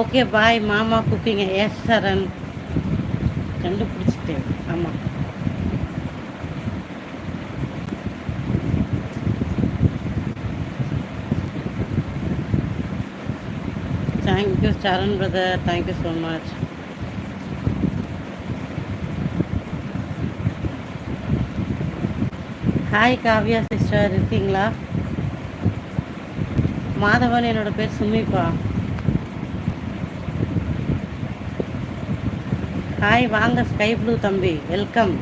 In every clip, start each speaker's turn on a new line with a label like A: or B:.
A: Okay bye மாமா குக்கிங்க S சரண் கண்டுபிடிச்சிட்டேன். ஆமாம் thank you Saran brother thank you so much hi Kavya sister இருக்கீங்களா? மாதவன் என்னோட பேர் சுமிப்பா ஹாய் வாங்க ஸ்கை ப்ளூ தம்பி வெல்கம்.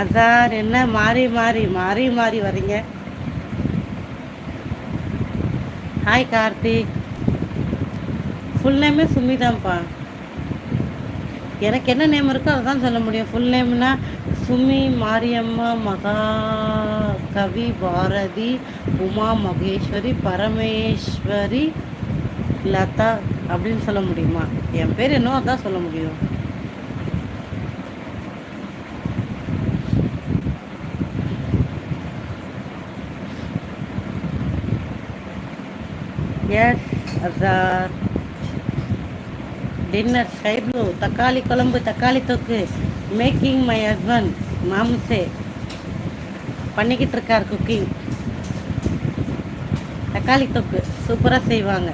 A: அசார் என்ன மாறி மாறி மாறி மாறி வரீங்க? ஹாய் கார்த்திக். ஃபுல் நேமே சுமிதான்ப்பா எனக்கு என்ன நேம் இருக்கோ அதை தான் சொல்ல முடியும். ஃபுல் நேம்னா சுமி மாரியம்மா மகா கவி பாரதி உமா மகேஸ்வரி பரமேஸ்வரி லதா. அப்படின்னு சொல்ல முடியுமா? என் பேர் என்னோ அதான் சொல்ல முடியும். Yes Azar dinner sky blue தக்காளி குழம்பு தக்காளி தொக்கு மேக்கிங் மை ஹஸ்பண்ட் மாம்சே. பண்ணிக்கிட்டு இருக்கார் குக்கிங் தக்காளி தொக்கு சூப்பராக செய்வாங்க.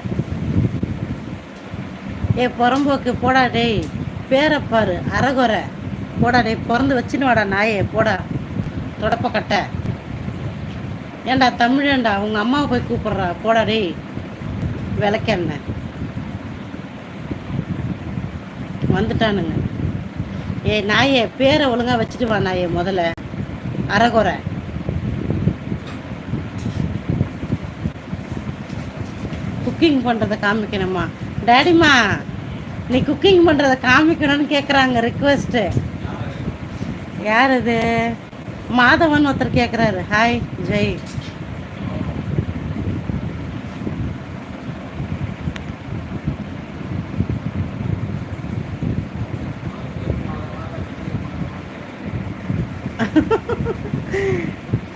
A: ஏ புறம்போக்கு போடா டேய். பேரை அறகுறை. போடா டேய் பிறந்து வச்சுன்னு வாடா நாயே போடா. தொடப்ப கட்டை. ஏண்டா தமிழேண்டா உங்க அம்மாவை போய் கூப்பிடுறா. போடா டேய் வந்துட்டானுங்க. ஏ நாயே பேரை ஒழுங்கா வச்சுட்டு வா நாயே முதல்ல. அறகுறை. குக்கிங் பண்ணுறத காமிக்கணுமா? டேடிமா நீ குக்கிங் பண்ணுறத காமிக்கணும்னு கேட்குறாங்க ரிக்வெஸ்ட்டு யார் அது மாதவன் ஒருத்தர் கேட்குறாரு ஹாய் ஜெய்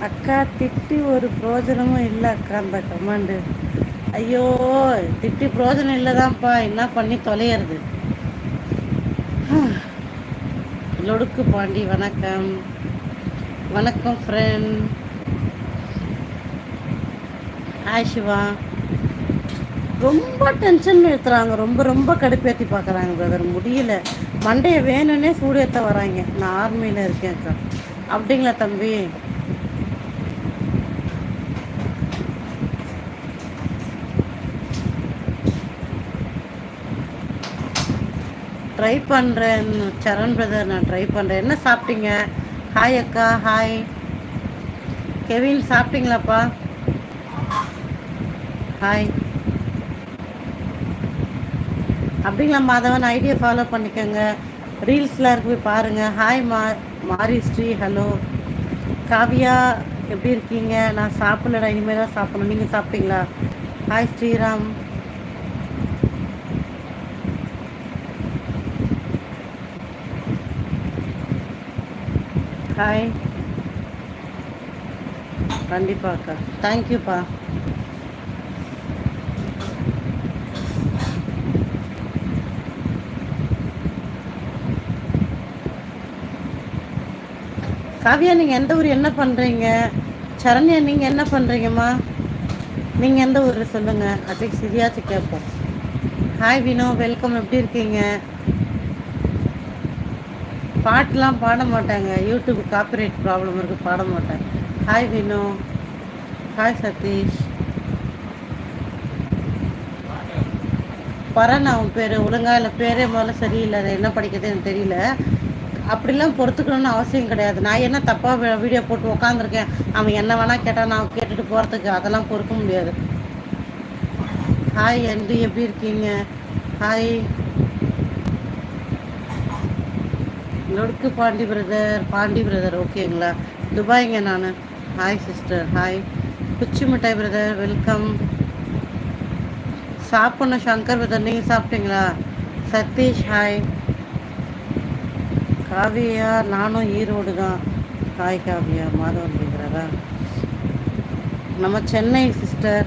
A: அக்கா திட்டி ஒரு பிரோஜனமும் இல்லை அக்கா அந்த கமாண்டு ஐயோ திட்டி பிரோஜனம் இல்லைதான்ப்பா. என்ன பண்ணி தொலையிறது? லொடுக்கு பாண்டி வணக்கம். வணக்கம் ஃப்ரெண்ட் ஹாய் சிவா. ரொம்ப டென்ஷன் எடுத்துறாங்க ரொம்ப ரொம்ப கடுப்பேற்றி பார்க்குறாங்க பிரதர் முடியல. மண்டையை வேணும்னே சூடேற்ற வராங்க. நான் ஆர்மியில் இருக்கேன்க்கா அப்படிங்களா தம்பி? ட்ரை பண்ணுறேன் சரண் பிரதர் நான் ட்ரை பண்ணுறேன் என்ன சாப்பிட்டீங்க? ஹாய் அக்கா ஹாய் கெவின் சாப்பிட்டீங்களாப்பா? ஹாய் அப்படிங்களா மாதவன்? ஐடியா ஃபாலோ பண்ணிக்கோங்க. ரீல்ஸ்லாம் இருக்கு போய் பாருங்கள் ஹாய் மா மாரி ஸ்ரீ ஹலோ காவியா எப்படி இருக்கீங்க? நான் சாப்பிடலடா. இனிமேல் தான் சாப்பிடணும். நீங்கள் சாப்பிட்டீங்களா? ஹாய் ஸ்ரீராம். ஹாய் கண்டிப்பாக்கா தேங்க்யூப்பா காவியா நீங்கள் எந்த ஊர் என்ன பண்ணுறீங்க சரண்யா நீங்கள் என்ன பண்ணுறீங்கம்மா நீங்கள் எந்த ஊர் சொல்லுங்கள் அதுக்கு சரியாச்சு கேட்போம். ஹாய் வினோ. வெல்கம் எப்படி இருக்கீங்க? பாட்டெலாம் பாட மாட்டாங்க. யூடியூப் காப்பிரைட் ப்ராப்ளம் இருக்குது பாட மாட்டேன் ஹாய் வினோ ஹாய் சதீஷ் பரன் அவன் பேர்? ஒழுங்கா இல்லை பேரே முதல்ல சரியில்லை. அதை என்ன படிக்கிறது எனக்கு தெரியல. அப்படிலாம் பொறுத்துக்கணும்னு அவசியம் கிடையாது. நான் என்ன தப்பாக வீடியோ போட்டு உக்காந்துருக்கேன்? அவன் என்ன வேணால் கேட்டால் நான் கேட்டுட்டு போகிறதுக்கு அதெல்லாம் பொறுக்க முடியாது. ஹாய் அண்டி எப்படி இருக்கீங்க? Hi Loduku Pandi brother Pandi brother ஓகேங்களா? துபாய்ங்க நான். ஹாய் சிஸ்டர் ஹாய் குச்சி மிட்டாய் பிரதர் வெல்கம் சாப்பிட்ணும் சங்கர் பிரதர். நீங்கள் சாப்பிட்டீங்களா? சதீஷ் ஹாய் காவியா நானும் ஈரோடு தான். ஹாய் காவியா. மாதவன் கேட்குறாரா நம்ம சென்னை சிஸ்டர்